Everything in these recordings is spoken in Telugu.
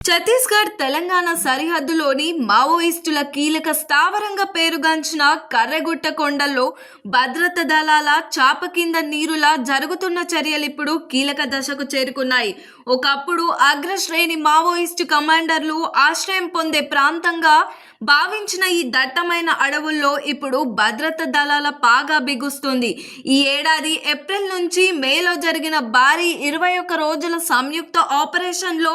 ఛత్తీస్గఢ్ తెలంగాణ సరిహద్దులోని మావోయిస్టుల కీలక స్థావరంగా పేరుగాంచిన కర్రెగుట్ట కొండల్లో భద్రత దళాల చాప కింద నీరులా జరుగుతున్న చర్యలు ఇప్పుడు కీలక దశకు చేరుకున్నాయి. ఒకప్పుడు అగ్రశ్రేణి మావోయిస్టు కమాండర్లు ఆశ్రయం పొందే ప్రాంతంగా భావించిన ఈ దట్టమైన అడవుల్లో ఇప్పుడు భద్రత దళాల పాగా బిగుస్తుంది. ఈ ఏడాది ఏప్రిల్ నుంచి మేలో జరిగిన భారీ ఇరవై ఒక్క రోజుల సంయుక్త ఆపరేషన్లో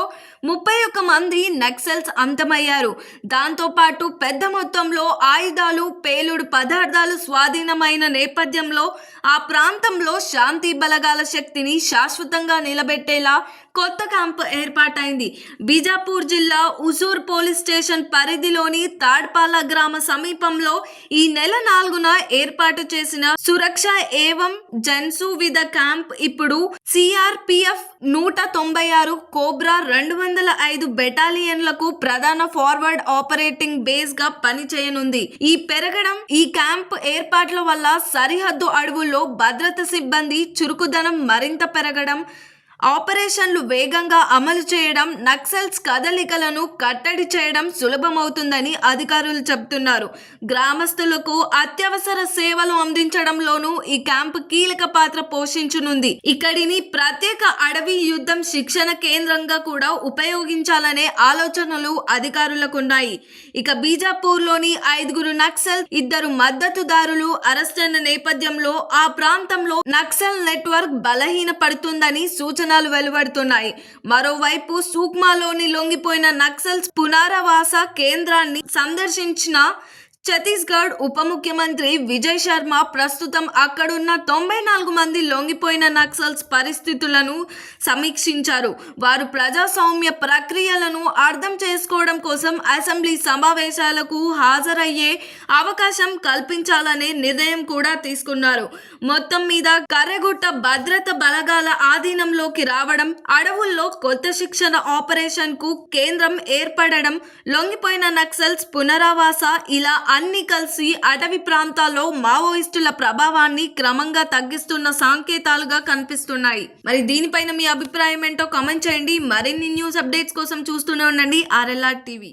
ముప్పై ఒక్క మంది నక్సల్స్ అంతమయ్యారు. దాంతోపాటు పెద్ద మొత్తంలో ఆయుధాలు పేలుడు పదార్థాలు స్వాధీనమైన నేపథ్యంలో ఆ ప్రాంతంలో శాంతి బలగాల శక్తిని శాశ్వతంగా నిలబెట్టేలా కొత్త క్యాంప్ ఏర్పాటైంది. బీజాపూర్ జిల్లా ఉసూర్ పోలీస్ స్టేషన్ పరిధిలోని తాడ్పాల గ్రామ సమీపంలో ఈ నెల నాలుగున ఏర్పాటు చేసిన సురక్ష ఏవం జన్సు విధ క్యాంప్ ఇప్పుడు సిఆర్పిఎఫ్ నూట తొంభై ఆరు కోబ్రా రెండు వందల ఐదు బెటాలియన్లకు ప్రధాన ఫార్వర్డ్ ఆపరేటింగ్ బేస్గా పనిచేయనుంది. ఈ పెరగడం ఈ క్యాంప్ ఏర్పాట్ల వల్ల సరిహద్దు అడవుల్లో భద్రత సిబ్బంది చురుకుదనం మరింత పెరగడం ఆపరేషన్లు వేగంగా అమలు చేయడం నక్సల్స్ కదలికలను కట్టడి చేయడం సులభమవుతుందని అధికారులు చెబుతున్నారు. గ్రామస్తులకు అత్యవసర సేవలు అందించడంలోనూ ఈ క్యాంపు కీలక పాత్ర పోషించనుంది. ఇక్కడిని ప్రత్యేక అడవి యుద్ధం శిక్షణ కేంద్రంగా కూడా ఉపయోగించాలనే ఆలోచనలు అధికారులకున్నాయి. ఇక బీజాపూర్లోని ఐదుగురు నక్సల్ ఇద్దరు మద్దతుదారులు అరెస్టైన నేపథ్యంలో ఆ ప్రాంతంలో నక్సల్ నెట్వర్క్ బలహీన పడుతుందని సూచనలు వెలువడుతున్నాయి. మరోవైపు సూక్మాలోని లొంగిపోయిన నక్సల్స్ పునరావాస కేంద్రాన్ని సందర్శించిన ఛత్తీస్గఢ్ ఉప ముఖ్యమంత్రి విజయ్ శర్మ ప్రస్తుతం అక్కడున్న తొంభై నాలుగు మంది లొంగిపోయిన నక్సల్స్ పరిస్థితులను సమీక్షించారు. వారు ప్రజాస్వామ్య ప్రక్రియలను అర్థం చేసుకోవడం కోసం అసెంబ్లీ సమావేశాలకు హాజరయ్యే అవకాశం కల్పించాలనే నిర్ణయం కూడా తీసుకున్నారు. మొత్తం మీద కర్రగుట్ట భద్రత బలగాల ఆధీనంలోకి రావడం అడవుల్లో కొత్త శిక్షణ ఆపరేషన్కు కేంద్రం ఏర్పడడం లొంగిపోయిన నక్సల్స్ పునరావాస ఇలా అన్ని కలిసి అటవీ ప్రాంతాల్లో మావోయిస్టుల ప్రభావాన్ని క్రమంగా తగ్గిస్తున్న సంకేతాలుగా కనిపిస్తున్నాయి. మరి దీనిపైన మీ అభిప్రాయం ఏంటో కామెంట్ చేయండి. మరిన్ని న్యూస్ అప్డేట్స్ కోసం చూస్తూనే ఉండండి. RLR TV.